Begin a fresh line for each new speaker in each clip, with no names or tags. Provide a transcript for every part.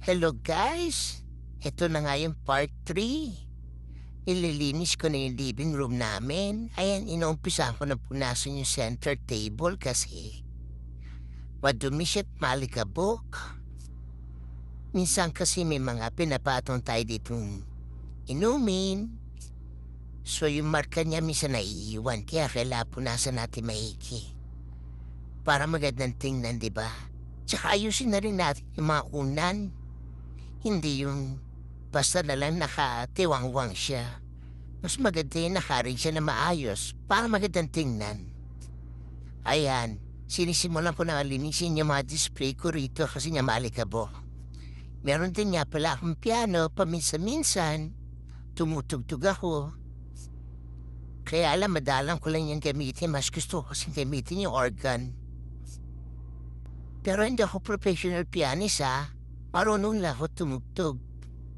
Hello guys! Ito na nga yung part 3. Ililinis ko na yung living room namin. Ayan, inuumpisa ko na punasan yung center table kasi madumi siya at malikabok. Minsan kasi may mga pinapatong tayo ditong inumin. So yung marka niya minsan naiiwan kaya kailangan punasan natin maigi. Para magandang tingnan, di ba? Tsaka ayusin na rin natin yung mga unan. Hindi yung basta na lang nakatiwangwang siya. Mas maganda yung nakarin siya na maayos para magandang tingnan. Ayan, sinisimulan ko na linisin yung mga display ko rito kasi nga malikabo. Meron din nga pala akong piano paminsan-minsan. Tumutugtog ako. Kaya alam, madalang ko lang yung gamitin. Mas gusto ko kasing gamitin yung organ. Pero hindi ako professional pianist ha. Marunong lang ako tumugtog.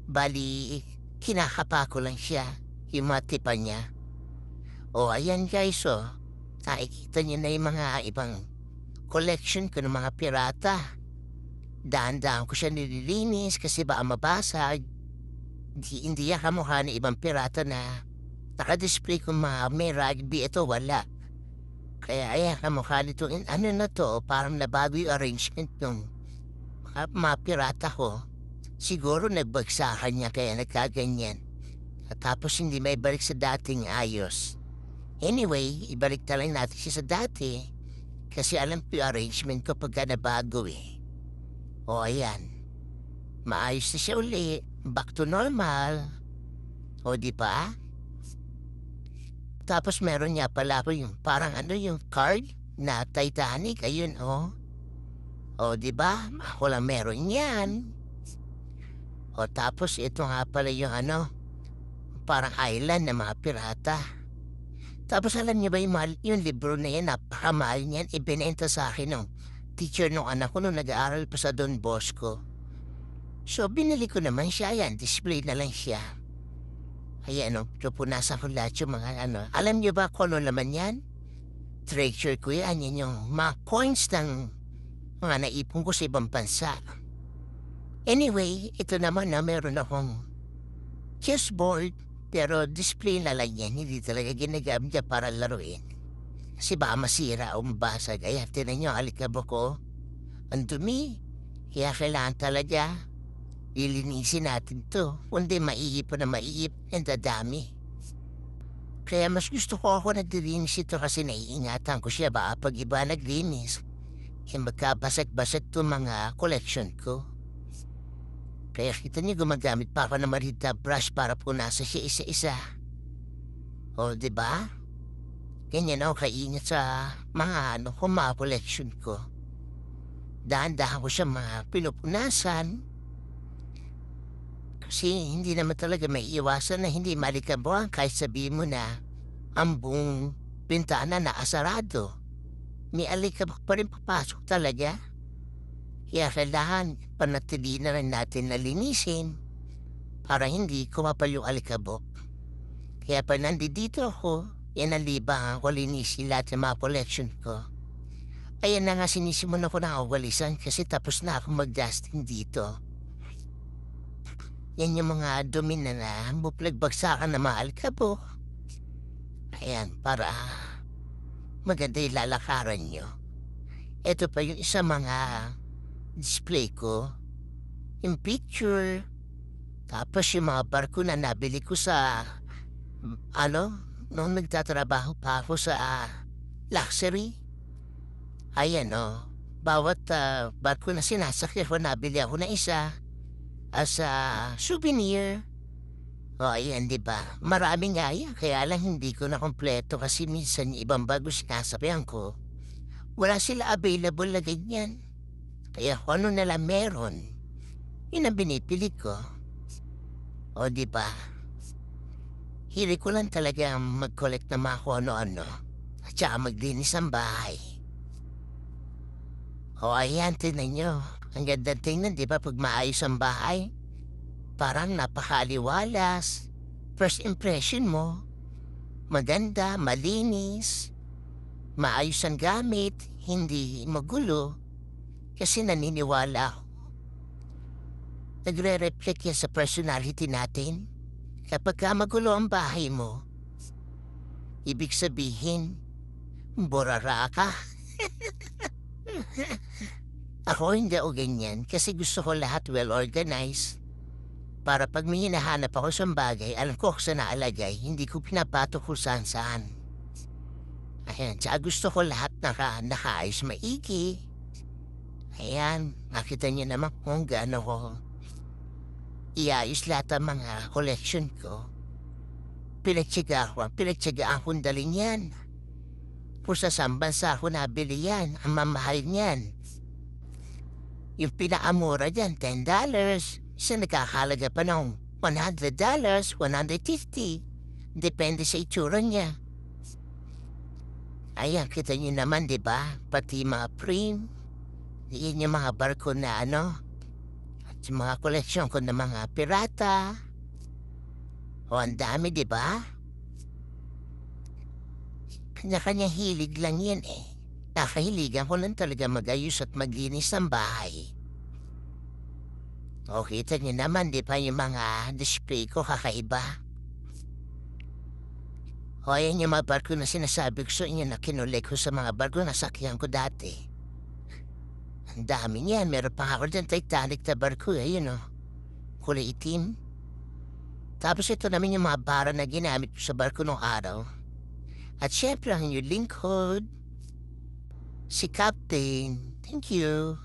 Bali, kinakapa ko lang siya. Yung mga tipa niya. O ayan guys oh. Nakikita niyo na yung mga ibang collection ko ng mga pirata. Daan-daan ko siya nililinis kasi baka mabasag. Hindi, hindi yan kamukha ng ibang pirata na nakadisplay ko mga may rugby. Ito wala. Kaya ayan, kamukha nito. Ano na to? Parang nabago yung arrangement ng mga, mga pirata ko. Siguro nagbagsakan niya kaya nagkaganyan. At tapos hindi may balik sa dating ayos. Anyway, ibalik na lang natin siya sa dati. Kasi alam ko yung arrangement ko pagka nabago eh. O ayan. Maayos na siya uli. Back to normal. O di ba? Tapos meron niya pala ako yung parang ano yung card na Titanic. Ayun o. O di ba? Ako lang meron yan. O tapos ito nga pala yung ano. Parang island ng mga pirata. Tapos alam niyo ba yung, mahal, yung libro na yan, napakamahal niyan, ibinenta sa akin ng teacher nung anak ko nung nag-aaral pa sa Don Bosco. So binili ko naman siya, yan, display na lang siya. Ay ano, pupunasan ko lahat yung mga ano. Alam niyo ba kung ano naman yan? Treasure ko yan, yan yung mga coins ng mga naipon ko sa ibang bansa. Anyway, ito naman na meron akong chessboard pero display na lang yan, hindi talaga ginagamit niya para laruin. Kasi baka masira o mabasag. Ay, tinan niyo, alikabok ko. Ang dumi. Kaya kailangan talaga ilinisin natin to. Kundi maiip na maiip, ang dadami. Kaya mas gusto ko ako naglilinis ito kasi naiingatan ko siya baka pag iba naglinis. Eh magkabasag-basag to mga collection ko. Kaya kita niyo gumagamit pa ako ng marita brush para punasa siya isa-isa. O, di ba? Ganyan ako kaingat sa mga ano ko, mga collection ko. Dahan-dahan ko siya mga pinupunasan. Kasi hindi naman talaga may iwasan na hindi malikabuhan kahit sabihin mo na ang buong bintana na asarado. May alikabok pa rin papasok talaga. Kaya kailangan panatili na rin natin na linisin para hindi kumapal yung alikabok. Kaya pa nandito ako, yan ang libangan ko linisin lahat ng mga collection ko. Ayan na nga sinisimulan ko na awalisan kasi tapos na ako mag-dusting dito. Yan yung mga dumi na na buplagbagsakan na mga alikabok. Ayan, para maganda yung lalakaran nyo. Ito pa yung isa mga display ko. Yung picture. Tapos yung mga barko na nabili ko sa, ano, nung nagtatrabaho pa ako sa ah, luxury. Ayan o, bawat ah, barko na sinasakyan ko, nabili ako na isa as a souvenir. O ayan, di ba? Marami nga yan, kaya lang hindi ko na kompleto kasi minsan yung ibang bago sinasabihan ko, wala sila available na ganyan. Kaya kung ano na lang meron, yun ang binipili ko. O di ba? Hili ko lang talaga mag-collect ng mga kung ano-ano. At saka maglinis ang bahay. O ayan, tingnan nyo. Ang ganda tingnan, di ba, pag maayos ang bahay? Parang napakaliwalas. First impression mo, maganda, malinis, maayos ang gamit, hindi magulo. Kasi naniniwala ako nagre-reflect yan sa personality natin. Kapag ka magulo ang bahay mo, ibig sabihin, borara ka. ako hindi ako ganyan kasi gusto ko lahat well-organized. Para pag may hinahanap ako sa bagay, alam ko kung saan naalagay, hindi ko pinapatok kung saan saan. Ayan, tsaka gusto ko lahat naka, nakaayos maigi. Ayan, nakita niyo naman kung gaano ko iayos lahat ang mga collection ko. Pinagtsaga ko, pinagtsagaan kong dalhin yan. Kung sa saan bansa ako nabili yan, ang mamahal niyan. Yung pinakamura dyan, $10. Isa nakakalaga pa ng $100, $150. Depende sa itsura niya. Ayan, kita niyo naman, di ba? Pati mga prim. Yan yung mga barko na ano. At mga koleksyon ko ng mga pirata. O, ang dami, di ba? Kanya-kanya hilig lang yan eh. Nakahiligan ko lang talaga magayos at maglinis ng bahay. O, kita niyo naman, di ba yung mga display ko kakaiba? O, ayan yung mga barko na sinasabi ko sa inyo na kinulik ko sa mga barko na sakyan ko dati. Ang dami niyan. Meron pa nga ako dyan Titanic na barko eh, yun o. Kulay itim. Tapos ito naman yung mga bara na ginamit ko sa barko nung araw. At syempre ang inyong lingkod, si Captain. Thank you.